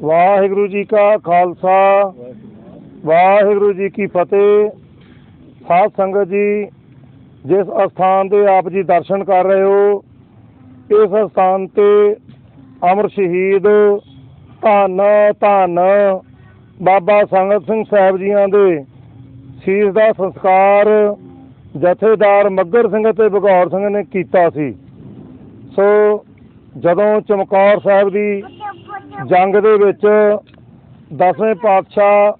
ਵਾਹਿਗੁਰੂ ਜੀ ਕਾ ਖਾਲਸਾ, ਵਾਹਿਗੁਰੂ ਜੀ ਕੀ ਫਤਿਹ। ਸਾਧ ਸੰਗਤ ਜੀ, ਜਿਸ ਅਸਥਾਨ ਦੇ ਆਪ ਜੀ ਦਰਸ਼ਨ ਕਰ ਰਹੇ ਹੋ, ਇਸ ਅਸਥਾਨ ਤੇ ਅਮਰ ਸ਼ਹੀਦ ਧੰਨ ਧੰਨ ਬਾਬਾ ਸੰਗਤ ਸਿੰਘ ਸਾਹਿਬ ਜੀਆਂ ਦੇ ਸੀਸ ਦਾ ਸੰਸਕਾਰ ਜਥੇਦਾਰ ਮੱਗਰ ਸਿੰਘ ਤੇ ਬਗੌਰ ਸਿੰਘ ਨੇ ਕੀਤਾ ਸੀ। ਸੋ ਜਦੋਂ ਚਮਕੌਰ ਸਾਹਿਬ ਦੀ ਜੰਗ ਦੇ ਵਿੱਚ ਦਸਵੇਂ ਪਾਤਸ਼ਾਹ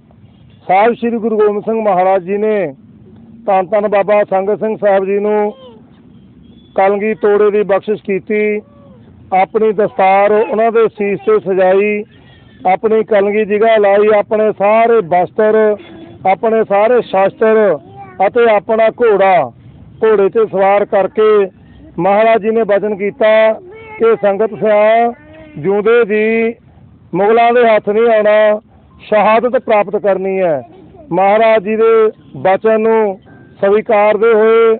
ਸਾਹਿਬ ਸ੍ਰੀ ਗੁਰੂ ਗੋਬਿੰਦ ਸਿੰਘ ਮਹਾਰਾਜ ਜੀ ਨੇ ਧੰਨ ਧੰਨ ਬਾਬਾ ਸੰਗਤ ਸਿੰਘ ਸਾਹਿਬ ਜੀ ਨੂੰ ਕਲਗੀ ਤੋੜੇ ਦੀ ਬਖਸ਼ਿਸ਼ ਕੀਤੀ। ਆਪਣੀ ਦਸਤਾਰ ਉਹਨਾਂ ਦੇ ਸੀਸ ਤੇ ਸਜਾਈ, ਆਪਣੀ ਕਲਗੀ ਜਗ੍ਹਾ ਲਾਈ, ਆਪਣੇ ਸਾਰੇ ਬਸਤਰ, ਆਪਣੇ ਸਾਰੇ ਸ਼ਾਸਤਰ ਅਤੇ ਆਪਣਾ ਘੋੜਾ, ਘੋੜੇ ਤੇ ਸਵਾਰ ਕਰਕੇ ਮਹਾਰਾਜ ਜੀ ਨੇ ਵਚਨ ਕੀਤਾ ਕਿ ਸੰਗਤ ਸਿਆ ਜਿਉਂਦੇ ਦੀ ਮੁਗਲਾਂ ਦੇ ਹੱਥ ਨਹੀਂ ਆਉਣਾ, ਸ਼ਹਾਦਤ ਪ੍ਰਾਪਤ ਕਰਨੀ ਹੈ। ਮਹਾਰਾਜ ਜੀ ਦੇ ਬਚਨ ਨੂੰ ਸਵੀਕਾਰਦੇ ਹੋਏ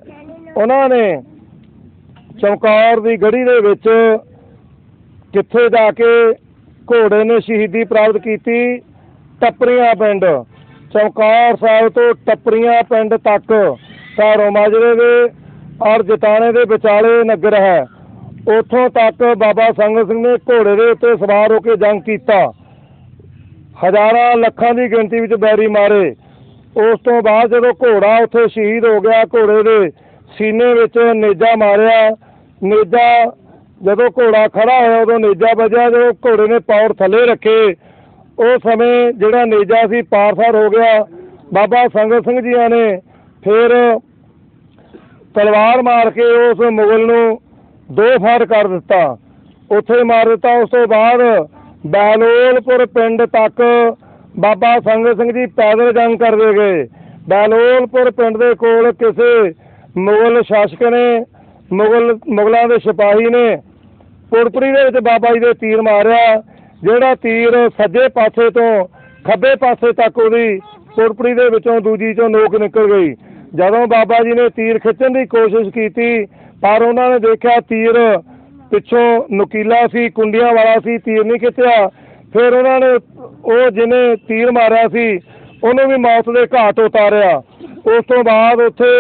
ਉਹਨਾਂ ਨੇ ਚੌਕਾਰ ਦੀ ਗੜੀ ਦੇ ਵਿੱਚ ਕਿੱਥੇ ਜਾ ਕੇ ਘੋੜੇ ਨੇ ਸ਼ਹੀਦੀ ਪ੍ਰਾਪਤ ਕੀਤੀ? ਟੱਪਰੀਆਂ ਪਿੰਡ। ਚੌਕਾਰ ਸਾਹਿਬ ਤੋਂ ਟੱਪਰੀਆਂ ਪਿੰਡ ਤੱਕ ਧਾਰੋ ਮਾਜਰੇ ਦੇ ਔਰ ਜਟਾਣੇ ਦੇ ਵਿਚਾਲੇ ਨਗਰ ਹੈ। ਉੱਥੋਂ ਤੱਕ ਬਾਬਾ ਸੰਗਤ ਸਿੰਘ ਨੇ ਘੋੜੇ ਦੇ ਉੱਤੇ ਸਵਾਰ ਹੋ ਕੇ ਜੰਗ ਕੀਤਾ। ਹਜ਼ਾਰਾਂ ਲੱਖਾਂ ਦੀ ਗਿਣਤੀ ਵਿੱਚ ਬੈਰੀ ਮਾਰੇ। ਉਸ ਤੋਂ ਬਾਅਦ ਜਦੋਂ ਘੋੜਾ ਉੱਥੇ ਸ਼ਹੀਦ ਹੋ ਗਿਆ, ਘੋੜੇ ਦੇ ਸੀਨੇ ਵਿੱਚ ਨੇਜਾ ਮਾਰਿਆ। ਨੇਜਾ ਜਦੋਂ ਘੋੜਾ ਖੜਾ ਹੋਇਆ, ਉਦੋਂ ਨੇਜਾ ਵੱਜਿਆ, ਜਦੋਂ ਘੋੜੇ ਨੇ ਪੌਰ ਥੱਲੇ ਰੱਖੇ। ਉਸ ਸਮੇਂ ਜਿਹੜਾ ਨੇਜਾ ਸੀ ਪਾਰਸਰ ਹੋ ਗਿਆ। ਬਾਬਾ ਸੰਗਤ ਸਿੰਘ ਜੀਆਂ ਨੇ ਫਿਰ ਤਲਵਾਰ ਮਾਰ ਕੇ ਉਸ ਮੁਗਲ ਨੂੰ ਦੋ ਫਾੜ ਕਰ ਦਿੱਤਾ। ਉੱਥੇ ਮਾਰ ਦਿੱਤਾ। ਉਸ ਤੋਂ ਬਾਅਦ ਬੈਲੋਲਪੁਰ ਪਿੰਡ ਤੱਕ ਬਾਬਾ ਸੰਗਤ ਸਿੰਘ ਜੀ ਪੈਦਲ ਜੰਗ ਕਰਦੇ ਗਏ। ਬੈਲੋਲਪੁਰ ਪਿੰਡ ਦੇ ਕੋਲ ਕਿਸੇ ਮੁਗਲ ਸ਼ਾਸਕ ਨੇ, ਮੁਗਲ, ਮੁਗਲਾਂ ਦੇ ਸਿਪਾਹੀ ਨੇ ਪੁਰਪਰੀ ਦੇ ਵਿੱਚ ਬਾਬਾ ਜੀ ਦੇ ਤੀਰ ਮਾਰਿਆ, ਜਿਹੜਾ ਤੀਰ ਸੱਜੇ ਪਾਸੇ ਤੋਂ ਖੱਬੇ ਪਾਸੇ ਤੱਕ ਉਹਦੀ ਪੁਰਪਰੀ ਦੇ ਵਿੱਚੋਂ ਦੂਜੀ ਚੋਂ ਨੋਕ ਨਿਕਲ ਗਈ। ਜਦੋਂ ਬਾਬਾ ਜੀ ਨੇ ਤੀਰ ਖਿੱਚਣ ਦੀ ਕੋਸ਼ਿਸ਼ ਕੀਤੀ ਪਰ ਉਹਨਾਂ ਨੇ ਦੇਖਿਆ ਤੀਰ ਪਿੱਛੋਂ ਨੁਕੀਲਾ ਸੀ, ਕੁੰਡੀਆਂ ਵਾਲਾ ਸੀ, ਤੀਰ ਨਹੀਂ ਖਿੱਚਿਆ। ਫਿਰ ਉਹਨਾਂ ਨੇ ਉਹ ਜਿਹਨੇ ਤੀਰ ਮਾਰਿਆ ਸੀ, ਉਹਨੂੰ ਵੀ ਮੌਤ ਦੇ ਘਾਟ ਉਤਾਰਿਆ। ਉਸ ਤੋਂ ਬਾਅਦ ਉੱਥੇ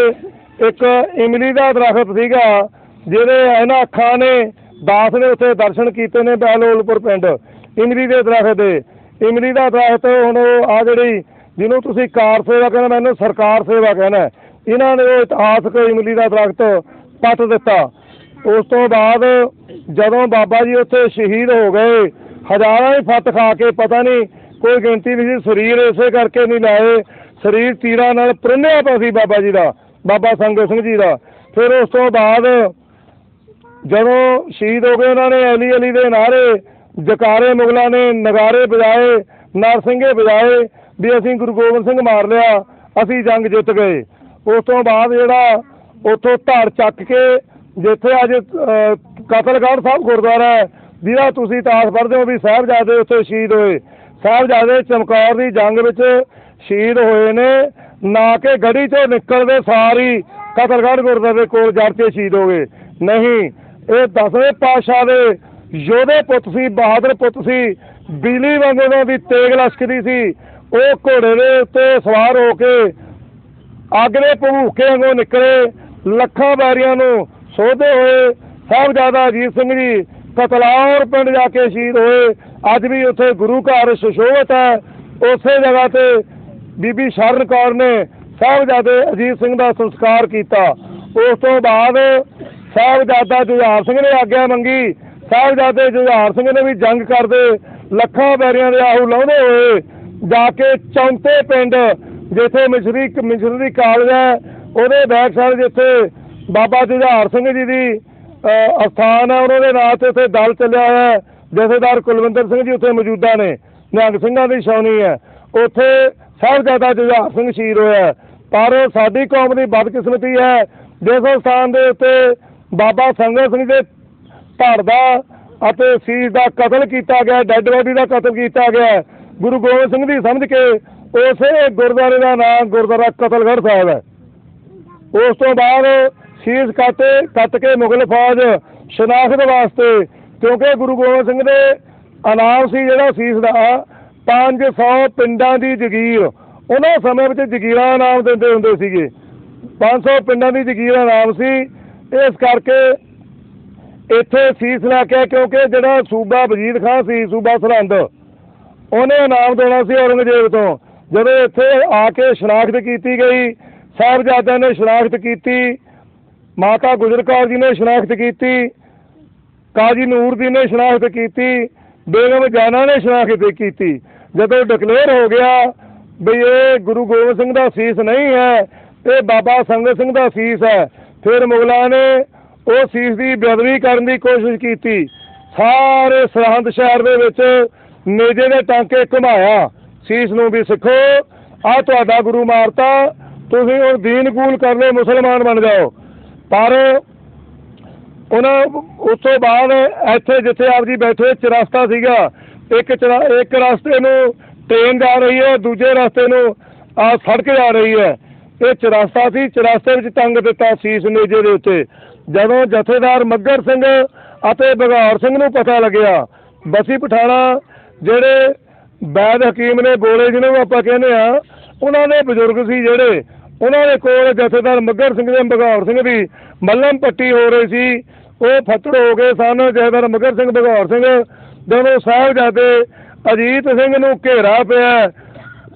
ਇੱਕ ਇਮਲੀ ਦਾ ਦਰਖਤ ਸੀਗਾ, ਜਿਹਦੇ ਇਹਨਾਂ ਅੱਖਾਂ ਨੇ, ਦਾਸ ਨੇ ਉੱਥੇ ਦਰਸ਼ਨ ਕੀਤੇ ਨੇ ਬਹਿਲੋਲਪੁਰ ਪਿੰਡ, ਇਮਲੀ ਦੇ ਦਰਖਤ ਦੇ। ਇਮਲੀ ਦਾ ਦਰਖਤ ਹੁਣ ਆ ਜਿਹੜੀ ਜਿਹਨੂੰ ਤੁਸੀਂ ਕਾਰ ਸੇਵਾ ਕਹਿੰਦੇ, ਮੈਨੂੰ ਸਰਕਾਰ ਸੇਵਾ ਕਹਿੰਦਾ। ਇਹਨਾਂ ਨੇ ਉਹ ਇਤਿਹਾਸਕ ਇਮਲੀ ਦਾ ਦਰਖਤ ਪੱਟ ਦਿੱਤਾ। ਉਸ ਤੋਂ ਬਾਅਦ ਜਦੋਂ ਬਾਬਾ ਜੀ ਉੱਥੇ ਸ਼ਹੀਦ ਹੋ ਗਏ, ਹਜ਼ਾਰਾਂ ਹੀ ਫੱਟ ਖਾ ਕੇ ਪਤਾ ਨਹੀਂ ਕੋਈ ਗਿਣਤੀ ਨਹੀਂ ਸੀ, ਸਰੀਰ ਇਸੇ ਕਰਕੇ ਨਹੀਂ ਲਾਏ। ਸਰੀਰ ਤੀਰਾਂ ਨਾਲ ਪ੍ਰੰਨਿਆ ਪਿਆ ਸੀ ਬਾਬਾ ਜੀ ਦਾ, ਬਾਬਾ ਸੰਗਤ ਸਿੰਘ ਜੀ ਦਾ। ਫਿਰ ਉਸ ਤੋਂ ਬਾਅਦ ਜਦੋਂ ਸ਼ਹੀਦ ਹੋ ਗਏ ਉਹਨਾਂ ਨੇ ਅਲੀ ਅਲੀ ਦੇ ਨਾਰੇ ਜਕਾਰੇ ਮੁਗਲਾਂ ਨੇ ਨਗਾਰੇ ਵਜਾਏ, ਨਰਸਿੰਘੇ ਵਜਾਏ ਵੀ ਅਸੀਂ ਗੁਰੂ ਗੋਬਿੰਦ ਸਿੰਘ ਮਾਰ ਲਿਆ, ਅਸੀਂ ਜੰਗ ਜਿੱਤ ਗਏ। ਉਸ ਤੋਂ ਬਾਅਦ ਜਿਹੜਾ ਉੱਥੋਂ ਧੜ ਚੱਕ ਕੇ ਜਿੱਥੇ ਅੱਜ ਕਤਲਗੜ੍ਹ ਸਾਹਿਬ ਗੁਰਦੁਆਰਾ ਹੈ ਜਿਹਦਾ ਤੁਸੀਂ ਇਤਿਹਾਸ ਪੜ੍ਹਦੇ ਹੋ ਵੀ ਸਾਹਿਬਜ਼ਾਦੇ ਉੱਥੇ ਸ਼ਹੀਦ ਹੋਏ। ਸਾਹਿਬਜ਼ਾਦੇ ਚਮਕੌਰ ਦੀ ਜੰਗ ਵਿੱਚ ਸ਼ਹੀਦ ਹੋਏ ਨੇ, ਨਾ ਕਿ ਗੜੀ ਚੋਂ ਨਿਕਲਦੇ ਸਾਰੀ ਕਤਲਗੜ੍ਹ ਗੁਰਦੁਆਰੇ ਕੋਲ ਜੜ ਕੇ ਸ਼ਹੀਦ ਹੋ ਗਏ। ਨਹੀਂ, ਇਹ ਦਸਵੇਂ ਪਾਤਸ਼ਾਹ ਦੇ ਯੋਧੇ ਪੁੱਤ ਸੀ, ਬਹਾਦਰ ਪੁੱਤ ਸੀ, ਬਿਜਲੀ ਵਾਂਗੂ ਉਹਨਾਂ ਦੀ ਤੇਗ ਲਸ਼ਕਰੀ ਸੀ। ਉਹ ਘੋੜੇ ਦੇ ਉੱਤੇ ਸਵਾਰ ਹੋ ਕੇ ਅੱਗ ਦੇ ਭੂਕੇ ਵਾਂਗੂ ਨਿਕਲੇ। ਲੱਖਾਂ ਬੈਰੀਆਂ ਨੂੰ ਸੋਧੇ ਹੋਏ ਸਾਹਿਬਜ਼ਾਦਾ ਅਜੀਤ ਸਿੰਘ ਜੀ ਕਤਲੌਰ ਪਿੰਡ ਜਾ ਕੇ ਸ਼ਹੀਦ ਹੋਏ। ਅੱਜ ਵੀ ਉੱਥੇ ਗੁਰੂ ਘਰ ਸੁਸ਼ੋਭਿਤ ਹੈ। ਉਸੇ ਜਗ੍ਹਾ ਤੇ ਬੀਬੀ ਸ਼ਰਨ ਕੌਰ ਨੇ ਸਾਹਿਬਜ਼ਾਦੇ ਅਜੀਤ ਸਿੰਘ ਦਾ ਸੰਸਕਾਰ ਕੀਤਾ। ਉਸ ਤੋਂ ਬਾਅਦ ਸਾਹਿਬਜ਼ਾਦਾ ਜੁਝਾਰ ਸਿੰਘ ਨੇ ਆਗਿਆ ਮੰਗੀ। ਸਾਹਿਬਜ਼ਾਦੇ ਜੁਝਾਰ ਸਿੰਘ ਨੇ ਵੀ ਜੰਗ ਕਰਦੇ ਲੱਖਾਂ ਬੈਰੀਆਂ ਦੇ ਆਹੂ ਲਾਉਂਦੇ ਹੋਏ ਜਾ ਕੇ ਚੌਂਤੇ ਪਿੰਡ, ਜਿੱਥੇ ਮਿਸ਼ਰੀ ਮਿਸ਼ਰੀ ਕਾਲਜ ਹੈ। ਉਹਦੇ ਬੈਕ ਸਾਈਡ ਜਿੱਥੇ ਬਾਬਾ ਜੁਝਾਰ ਸਿੰਘ ਜੀ ਦੀ ਅਸਥਾਨ ਹੈ ਉਹਨਾਂ ਦੇ ਨਾਂ ਤੇ ਉੱਥੇ ਦਲ ਚੱਲਿਆ ਹੋਇਆ ਜਥੇਦਾਰ ਕੁਲਵਿੰਦਰ ਸਿੰਘ ਜੀ ਉੱਥੇ ਮੌਜੂਦਾ ਨੇ। ਨਿਹੰਗ ਸਿੰਘਾਂ ਦੀ ਛਾਉਣੀ ਹੈ। ਉੱਥੇ ਸਾਹਿਬਜ਼ਾਦਾ ਜੁਝਾਰ ਸਿੰਘ ਸ਼ਹੀਦ ਹੋਇਆ ਪਰ ਸਾਡੀ ਕੌਮ ਦੀ ਬਦਕਿਸਮਤੀ ਹੈ। ਜਿਸ ਸਥਾਨ ਦੇ ਉੱਤੇ ਬਾਬਾ ਸੰਗਤ ਸਿੰਘ ਦੇ ਧੜ ਦਾ ਅਤੇ ਸੀਸ ਦਾ ਕਤਲ ਕੀਤਾ ਗਿਆ, ਡੈੱਡ ਬੋਡੀ ਦਾ ਕਤਲ ਕੀਤਾ ਗਿਆ ਗੁਰੂ ਗੋਬਿੰਦ ਸਿੰਘ ਦੀ ਸਮਝ ਕੇ ਉਸੇ ਗੁਰਦੁਆਰੇ ਦਾ ਨਾਮ ਗੁਰਦੁਆਰਾ ਕਤਲਗੜ੍ਹ ਸਾਹਿਬ ਹੈ। ਉਸ ਤੋਂ ਬਾਅਦ ਸੀਸ ਕੱਟ ਕੱਟ ਕੇ ਮੁਗਲ ਫੌਜ ਸ਼ਨਾਖਤ ਵਾਸਤੇ, ਕਿਉਂਕਿ ਗੁਰੂ ਗੋਬਿੰਦ ਸਿੰਘ ਦੇ ਇਨਾਮ ਸੀ ਜਿਹੜਾ ਸੀਸ ਦਾ 500 ਪਿੰਡਾਂ ਦੀ ਜਗੀਰ। ਉਹਨਾਂ ਸਮੇਂ ਵਿੱਚ ਜਗੀਰਾਂ ਇਨਾਮ ਦਿੰਦੇ ਹੁੰਦੇ ਸੀਗੇ। 500 ਪਿੰਡਾਂ ਦੀ ਜਗੀਰ ਇਨਾਮ ਸੀ। ਇਸ ਕਰਕੇ ਇੱਥੇ ਸੀਸ ਲਾ ਕੇ, ਕਿਉਂਕਿ ਜਿਹੜਾ ਸੂਬਾ ਵਜ਼ੀਰ ਖਾਨ ਸੀ, ਸੂਬਾ ਸਰਹੰਦ, ਉਹਨੇ ਇਨਾਮ ਦੇਣਾ ਸੀ ਔਰੰਗਜ਼ੇਬ ਤੋਂ। ਜਦੋਂ ਇੱਥੇ ਆ ਕੇ ਸ਼ਨਾਖਤ ਕੀਤੀ ਗਈ ਸਾਹਿਬਜ਼ਾਦਿਆਂ ਨੇ ਸ਼ਨਾਖਤ ਕੀਤੀ, ਮਾਤਾ ਗੁਜਰ ਕੌਰ ਜੀ ਨੇ ਸ਼ਨਾਖਤ ਕੀਤੀ, ਕਾਜੀ ਜੀ ਨੇ ਸ਼ਨਾਖਤ ਕੀਤੀ, ਬੇਗਮ ਜਾਨਾ ਨੇ ਸ਼ਨਾਖਤ ਕੀਤੀ। ਜਦੋਂ ਡਿਕਲੇਅਰ ਹੋ ਗਿਆ ਵੀ ਇਹ ਗੁਰੂ ਗੋਬਿੰਦ ਸਿੰਘ ਦਾ ਸੀਸ ਨਹੀਂ ਹੈ, ਇਹ ਬਾਬਾ ਸੰਗਤ ਸਿੰਘ ਦਾ ਸੀਸ ਹੈ, ਫਿਰ ਮੁਗਲਾਂ ਨੇ ਉਹ ਸੀਸ ਦੀ ਬੇਅਦਬੀ ਕਰਨ ਦੀ ਕੋਸ਼ਿਸ਼ ਕੀਤੀ। ਸਾਰੇ ਸਰਹੰਦ ਸ਼ਹਿਰ ਦੇ ਵਿੱਚ ਨੇਜੇ ਦੇ ਟਾਂਕੇ ਘੁਮਾਇਆ। ਸੀਸ ਨੂੰ ਵੀ ਸਿੱਖੋ ਆ ਤੁਹਾਡਾ ਗੁਰੂ ਮਾਰਤਾ ਤੁਸੀਂ ਹੁਣ ਦੀਨ ਕੂਲ ਕਰਨੇ ਮੁਸਲਮਾਨ ਬਣ ਜਾਓ। ਪਰ ਉਹਨਾਂ ਉਸ ਤੋਂ ਬਾਅਦ ਇੱਥੇ ਜਿੱਥੇ ਆਪ ਜੀ ਬੈਠੇ ਚਰਸਤਾ ਸੀਗਾ, ਇੱਕ ਚਰਾ- ਇੱਕ ਰਸਤੇ ਨੂੰ ਟ੍ਰੇਨ ਜਾ ਰਹੀ ਹੈ, ਦੂਜੇ ਰਸਤੇ ਨੂੰ ਆ ਸੜਕ ਜਾ ਰਹੀ ਹੈ। ਇਹ ਚਰਸਤਾ ਸੀ, ਚਰਸਤੇ ਵਿੱਚ ਤੰਗ ਦਿੱਤਾ ਸੀਸ ਨੇਜੇ ਦੇ ਉੱਤੇ। ਜਦੋਂ ਜਥੇਦਾਰ ਮੱਗਰ ਸਿੰਘ ਅਤੇ ਬਗੌਰ ਸਿੰਘ ਨੂੰ ਪਤਾ ਲੱਗਿਆ, ਬਸੀ ਪਠਾਣਾ ਜਿਹੜੇ ਵੈਦ ਹਕੀਮ ਨੇ ਬੋਲੇ ਜਿਹਨੂੰ ਆਪਾਂ ਕਹਿੰਦੇ ਆ ਉਹਨਾਂ ਦੇ ਬਜ਼ੁਰਗ ਸੀ ਜਿਹੜੇ ਉਹਨਾਂ ਦੇ ਕੋਲ ਜਥੇਦਾਰ ਮੱਗਰ ਸਿੰਘ ਤੇ ਬਗੌਰ ਸਿੰਘ ਦੀ ਮੱਲਮ ਪੱਟੀ ਹੋ ਰਹੀ ਸੀ। ਉਹ ਫੱਟੜ ਹੋ ਗਏ ਸਨ। ਜਥੇਦਾਰ ਮੱਗਰ ਸਿੰਘ ਬਗੌਰ ਸਿੰਘ। ਦੋਨੋਂ ਸਾਹਿਬਜ਼ਾਦੇ ਅਜੀਤ ਸਿੰਘ ਨੂੰ ਘੇਰਾ ਪਿਆ।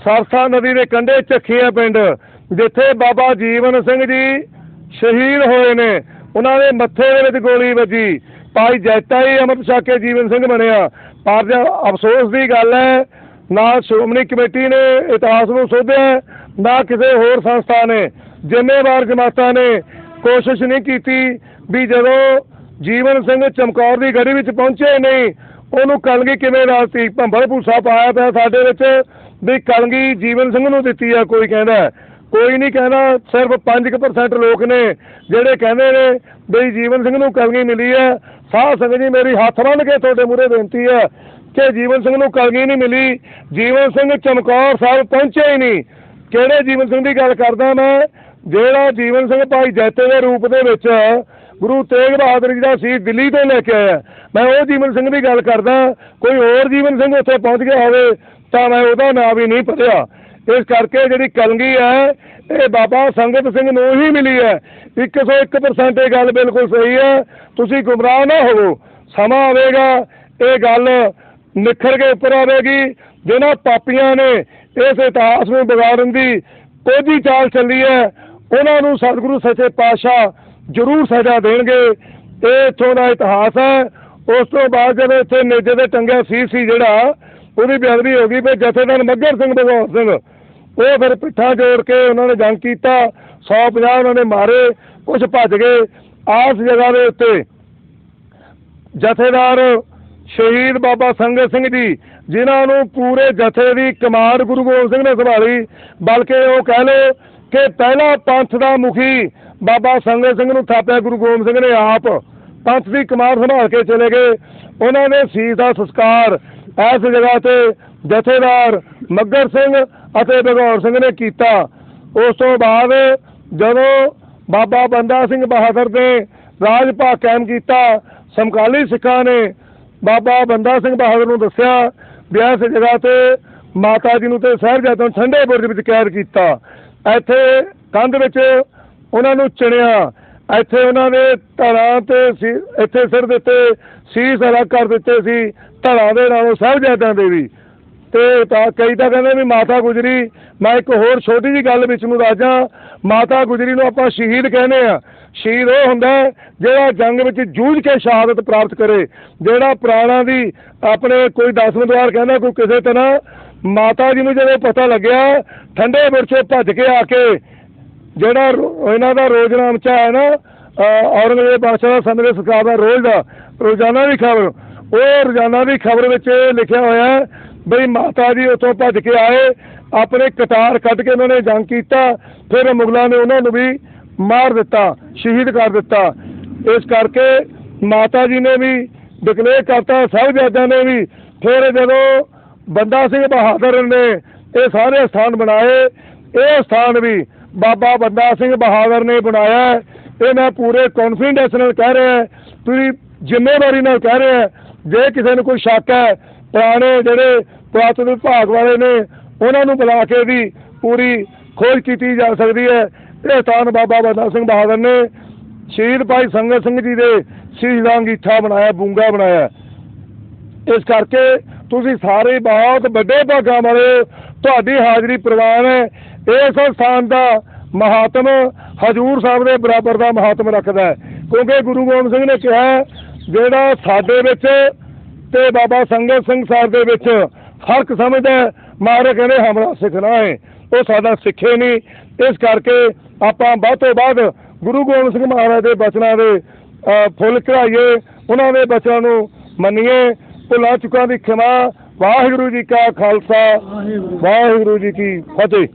ਸਰਸਾ ਨਦੀ ਦੇ ਕੰਢੇ ਚੱਖੀਆ ਪਿੰਡ, ਜਿੱਥੇ ਬਾਬਾ ਜੀਵਨ ਸਿੰਘ ਜੀ ਸ਼ਹੀਦ ਹੋਏ ਨੇ। ਉਹਨਾਂ ਦੇ ਮੱਥੇ ਦੇ ਵਿੱਚ ਗੋਲੀ ਵੱਜੀ। ਭਾਈ ਜੈਤਾ ਹੀ ਅੰਮ੍ਰਿਤ ਛਕ ਕੇ ਜੀਵਨ ਸਿੰਘ ਬਣਿਆ। ਪਰ ਜੇ ਅਫਸੋਸ ਦੀ ਗੱਲ ਹੈ ਨਾ ਸ਼੍ਰੋਮਣੀ ਕਮੇਟੀ ਨੇ ਇਤਿਹਾਸ ਨੂੰ ਸੋਧਿਆ ਨਾ ਕਿਸੇ ਹੋਰ ਸੰਸਥਾ ਨੇ। ਜ਼ਿੰਮੇਵਾਰ ਜਮਾਤਾਂ ਨੇ ਕੋਸ਼ਿਸ਼ ਨਹੀਂ ਕੀਤੀ ਵੀ ਜਦੋਂ ਜੀਵਨ ਸਿੰਘ ਚਮਕੌਰ ਦੀ ਗੜੀ ਵਿੱਚ ਪਹੁੰਚੇ ਨਹੀਂ, ਉਹਨੂੰ ਕਲਗੀ ਕਿਵੇਂ ਰਾਤੀ ਭੰਬਲ ਭੂਸਾ ਪਾਇਆ ਪਿਆ ਸਾਡੇ ਵਿੱਚ ਵੀ ਕਲਗੀ ਜੀਵਨ ਸਿੰਘ ਨੂੰ ਦਿੱਤੀ ਆ, ਕੋਈ ਕਹਿੰਦਾ ਕੋਈ ਨਹੀਂ ਕਹਿੰਦਾ, ਸਿਰਫ 5% ਲੋਕ ਨੇ ਜਿਹੜੇ ਕਹਿੰਦੇ ਨੇ ਵੀ ਜੀਵਨ ਸਿੰਘ ਨੂੰ ਕਲਗੀ ਮਿਲੀ ਹੈ। ਸਾਹ ਸੰਗਤ ਜੀ, ਮੇਰੀ ਹੱਥ ਬੰਨ੍ਹ ਕੇ ਤੁਹਾਡੇ ਮੂਹਰੇ ਬੇਨਤੀ ਹੈ ਕਿ ਜੀਵਨ ਸਿੰਘ ਨੂੰ ਕਲਗੀ ਨਹੀਂ ਮਿਲੀ। ਜੀਵਨ ਸਿੰਘ ਚਮਕੌਰ ਸਾਹਿਬ ਪਹੁੰਚਿਆ ਹੀ ਨਹੀਂ। ਕਿਹੜੇ ਜੀਵਨ ਸਿੰਘ ਦੀ ਗੱਲ ਕਰਦਾ ਮੈਂ? ਜਿਹੜਾ ਜੀਵਨ ਸਿੰਘ ਭਾਈ ਜੈਤੇ ਦੇ ਰੂਪ ਦੇ ਵਿੱਚ ਗੁਰੂ ਤੇਗ ਬਹਾਦਰ ਜੀ ਦਾ ਸੀ ਦਿੱਲੀ ਤੋਂ ਲੈ ਕੇ ਆਇਆ। ਮੈਂ ਉਹ ਜੀਵਨ ਸਿੰਘ ਦੀ ਗੱਲ ਕਰਦਾ, ਕੋਈ ਹੋਰ ਜੀਵਨ ਸਿੰਘ ਉੱਥੇ ਪਹੁੰਚ ਗਿਆ ਹੋਵੇ, ਤਾਂ ਮੈਂ ਉਹਦਾ ਨਾਂ ਵੀ ਨਹੀਂ ਪੜਿਆ ਇਸ ਕਰਕੇ ਜਿਹੜੀ ਕਲਗੀ ਹੈ, ਇਹ ਬਾਬਾ ਸੰਗਤ ਸਿੰਘ ਨੂੰ ਹੀ ਮਿਲੀ ਹੈ। 101% ਇਹ ਗੱਲ ਬਿਲਕੁਲ ਸਹੀ ਹੈ। ਤੁਸੀਂ ਗੁੰਮਰਾਹ ਨਾ ਹੋਵੋ। ਸਮਾਂ ਆਵੇਗਾ। ਇਹ ਗੱਲ ਨਿਖਰ ਕੇ ਉੱਪਰ ਆਵੇਗੀ ਜਿਹਨਾਂ ਪਾਪੀਆਂ ਨੇ ਇਸ ਇਤਿਹਾਸ ਨੂੰ ਵਿਗਾੜਨ ਦੀ ਕੋਝੀ ਚਾਲ ਚੱਲੀ ਹੈ। ਉਹਨਾਂ ਨੂੰ ਸਤਿਗੁਰੂ ਸੱਚੇ ਪਾਤਸ਼ਾਹ ਜ਼ਰੂਰ ਸਜ਼ਾ ਦੇਣਗੇ। ਇਹ ਇੱਥੋਂ ਦਾ ਇਤਿਹਾਸ ਹੈ। ਉਸ ਤੋਂ ਬਾਅਦ ਜਦੋਂ ਇੱਥੇ ਨੇਜੇ ਦੇ ਟੰਗਿਆ ਸੀ ਸੀ ਜਿਹੜਾ, ਉਹਦੀ ਬੇਅਦਬੀ ਹੋ ਗਈ ਵੀ ਜਥੇਦਾਰ ਮੱਗਰ ਸਿੰਘ ਬਗੌਰ ਸਿੰਘ, ਉਹ ਫਿਰ ਪਿੱਠਾ ਜੋੜ ਕੇ ਉਹਨਾਂ ਨੇ ਜੰਗ ਕੀਤਾ 150 ਉਹਨਾਂ ਨੇ ਮਾਰੇ ਕੁਝ ਭੱਜ ਗਏ। ਆਸ ਜਗ੍ਹਾ ਦੇ ਉੱਤੇ ਜਥੇਦਾਰ ਸ਼ਹੀਦ ਬਾਬਾ ਸੰਗਤ ਸਿੰਘ ਜੀ, ਜਿਨ੍ਹਾਂ ਨੂੰ ਪੂਰੇ ਜਥੇ ਦੀ ਕਮਾਂਡ ਗੁਰੂ ਗੋਬਿੰਦ ਸਿੰਘ ਨੇ ਸੰਭਾਲੀ। ਬਲਕਿ ਉਹ ਕਹਿ ਲਓ ਕਿ ਪਹਿਲਾ ਪੰਥ ਦਾ ਮੁਖੀ ਬਾਬਾ ਸੰਗਤ ਸਿੰਘ ਨੂੰ ਥਾਪਿਆ ਗੁਰੂ ਗੋਬਿੰਦ ਸਿੰਘ ਨੇ ਆਪ। ਪੰਥ ਦੀ ਕਮਾਂਡ ਸੰਭਾਲ ਕੇ ਚਲੇ ਗਏ। ਉਹਨਾਂ ਨੇ ਸੀਸ ਦਾ ਸੰਸਕਾਰ ਇਸ ਜਗ੍ਹਾ ਤੇ ਜਥੇਦਾਰ ਮੱਗਰ ਸਿੰਘ ਅਤੇ ਬਗੌਰ ਸਿੰਘ ਨੇ ਕੀਤਾ। ਉਸ ਤੋਂ ਬਾਅਦ ਜਦੋਂ ਬਾਬਾ ਬੰਦਾ ਸਿੰਘ ਬਹਾਦਰ ਨੇ ਰਾਜ ਭਾਗ ਕਾਇਮ ਕੀਤਾ, ਸਮਕਾਲੀ ਸਿੱਖਾਂ ਨੇ ਬਾਬਾ ਬੰਦਾ ਸਿੰਘ ਬਹਾਦਰ ਨੂੰ ਦੱਸਿਆ ਵਿਆਹ ਇਸ ਜਗ੍ਹਾ ਤੇ ਮਾਤਾ ਜੀ ਨੂੰ ਤੇ ਸਾਹਿਬਜ਼ਾਦਿਆਂ ਨੂੰ ਠੰਡੇ ਬੁਰਜ ਵਿੱਚ ਕੈਦ ਕੀਤਾ। ਇੱਥੇ ਕੰਧ ਵਿੱਚ ਉਹਨਾਂ ਨੂੰ ਚਿਣਿਆ। ਇੱਥੇ ਉਹਨਾਂ ਨੇ ਧੜਾਂ ਤੇ ਸੀ- ਇੱਥੇ ਸਿਰ ਦਿੱਤੇ ਸੀਸ ਅਲੱਗ ਕਰ ਦਿੱਤੇ ਸੀ, ਧੜਾਂ ਦੇ ਨਾਲੋਂ ਸਾਹਿਬਜ਼ਾਦਿਆਂ ਦੇ ਵੀ। ਤੇ ਤਾਂ ਕਈ ਤਾਂ ਕਹਿੰਦੇ ਵੀ ਮਾਤਾ ਗੁਜਰੀ, ਮੈਂ ਇੱਕ ਹੋਰ ਛੋਟੀ ਜੀ ਗੱਲ ਵਿੱਚ ਨੂੰ ਦੱਸਾਂ ਮਾਤਾ ਗੁਜਰੀ ਨੂੰ ਆਪਾਂ ਸ਼ਹੀਦ ਕਹਿੰਦੇ ਆ। ਸ਼ਹੀਦ ਉਹ ਹੁੰਦਾ ਜਿਹੜਾ ਜੰਗ ਵਿੱਚ ਜੂਝ ਕੇ ਸ਼ਹਾਦਤ ਪ੍ਰਾਪਤ ਕਰੇ, ਜਿਹੜਾ ਪ੍ਰਾਣਾਂ ਦੀ ਆਪਣੇ ਕੋਈ ਦਸਵੇਂ ਦਵਾਰ ਕਹਿੰਦਾ ਕੋਈ ਕਿਸੇ ਤਰ੍ਹਾਂ ਮਾਤਾ ਜੀ ਨੂੰ ਜਦੋਂ ਪਤਾ ਲੱਗਿਆ, ਠੰਡੇ ਬੁਰਛੇ ਭੱਜ ਕੇ ਆ ਕੇ ਜਿਹੜਾ ਇਹਨਾਂ ਦਾ ਰੋਜ਼ਨਾਮਚਾ ਹੈ ਨਾ ਔਰੰਗਜ਼ੇਬ ਬਾਦਸ਼ਾਹ ਦਾ ਸਮੇਂ ਦੇ ਸਰਕਾਰ ਦਾ ਰੋਜ਼ ਦਾ, ਰੋਜ਼ਾਨਾ ਦੀ ਖਬਰ, ਉਹ ਰੋਜ਼ਾਨਾ ਦੀ ਖਬਰ ਵਿੱਚ ਲਿਖਿਆ ਹੋਇਆ ਬਈ ਮਾਤਾ ਜੀ ਉੱਥੋਂ ਭੱਜ ਕੇ ਆਏ, ਆਪਣੇ ਕਤਾਰ ਕੱਢ ਕੇ ਉਹਨਾਂ ਨੇ ਜੰਗ ਕੀਤਾ, ਫਿਰ ਮੁਗਲਾਂ ਨੇ ਉਹਨਾਂ ਨੂੰ ਵੀ ਮਾਰ ਦਿੱਤਾ, ਸ਼ਹੀਦ ਕਰ ਦਿੱਤਾ। ਇਸ ਕਰਕੇ ਮਾਤਾ ਜੀ ਨੇ ਵੀ ਡਿਕਲੇਅਰ ਕਰਤਾ ਸਾਹਿਬਜ਼ਾਦਿਆਂ ਨੇ ਵੀ ਫਿਰ ਜਦੋਂ ਬੰਦਾ ਸਿੰਘ ਬਹਾਦਰ ਨੇ ਇਹ ਸਾਰੇ ਸਥਾਨ ਬਣਾਏ, ਇਹ ਸਥਾਨ ਵੀ ਬਾਬਾ ਬੰਦਾ ਸਿੰਘ ਬਹਾਦਰ ਨੇ ਬਣਾਇਆ ਇਹ ਮੈਂ ਪੂਰੇ ਕੌਨਫੀਡੈਂਸ ਨਾਲ ਕਹਿ ਰਿਹਾ ਪੂਰੀ ਜ਼ਿੰਮੇਵਾਰੀ ਨਾਲ ਕਹਿ ਰਿਹਾ ਜੇ ਕਿਸੇ ਨੂੰ ਕੋਈ ਸ਼ੱਕ ਹੈ, ਪੁਰਾਣੇ ਜਿਹੜੇ ਪੁਰਾਤਨ ਵਿਭਾਗ ਵਾਲੇ ਨੇ, ਉਹਨਾਂ ਨੂੰ ਬੁਲਾ ਕੇ ਵੀ ਪੂਰੀ ਖੋਜ ਕੀਤੀ ਜਾ ਸਕਦੀ ਹੈ। ਇਹ ਸਥਾਨ ਬਾਬਾ ਬੰਦਾ ਸਿੰਘ ਬਹਾਦਰ ਨੇ ਸ਼ਹੀਦ ਭਾਈ ਸੰਗਤ ਸਿੰਘ ਜੀ ਦੇ ਸ਼ਹੀਦਾਂ ਅੰਗੀਠਾ ਬਣਾਇਆ ਬੂੰਗਾ ਬਣਾਇਆ। ਇਸ ਕਰਕੇ ਤੁਸੀਂ ਸਾਰੇ ਬਹੁਤ ਵੱਡੇ ਭਾਗਾਂ ਵਾਲੇ ਤੁਹਾਡੀ ਹਾਜ਼ਰੀ ਪ੍ਰਵਾਨ ਹੈ। ਇਸ ਸਥਾਨ ਦਾ ਮਹਾਤਮ ਹਜੂਰ ਸਾਹਿਬ ਦੇ ਬਰਾਬਰ ਦਾ ਮਹਾਤਮ ਰੱਖਦਾ ਹੈ। ਕਿਉਂਕਿ ਗੁਰੂ ਗੋਬਿੰਦ ਸਿੰਘ ਨੇ ਕਿਹਾ ਜਿਹੜਾ ਸਾਡੇ ਵਿੱਚ ਤੇ ਬਾਬਾ ਸੰਗਤ ਸਿੰਘ ਸਾਹਿਬ ਦੇ ਵਿੱਚ ਫ਼ਰਕ ਸਮਝਦਾ ਹੈ, ਮਹਾਰਾਜ ਕਹਿੰਦੇ ਹਮਰਾ ਸਿੱਖਣਾ ਹੈ। ਉਹ ਸਾਡਾ ਸਿੱਖੇ ਨਹੀਂ। ਇਸ ਕਰਕੇ ਆਪਾਂ ਵੱਧ ਤੋਂ ਵੱਧ ਗੁਰੂ ਗੋਬਿੰਦ ਸਿੰਘ ਮਹਾਰਾਜ ਦੇ ਬਚਨਾਂ ਦੇ ਫੁੱਲ ਚੜਾਈਏ ਉਹਨਾਂ ਦੇ ਬਚਨਾਂ ਨੂੰ ਮੰਨੀਏ। ਭੁੱਲਾਂ ਚੁੱਕਾਂ ਦੀ ਖਿਮਾ। ਵਾਹਿਗੁਰੂ ਜੀ ਕਾ ਖਾਲਸਾ। ਵਾਹਿਗੁਰੂ ਜੀ ਕੀ ਫਤਿਹ।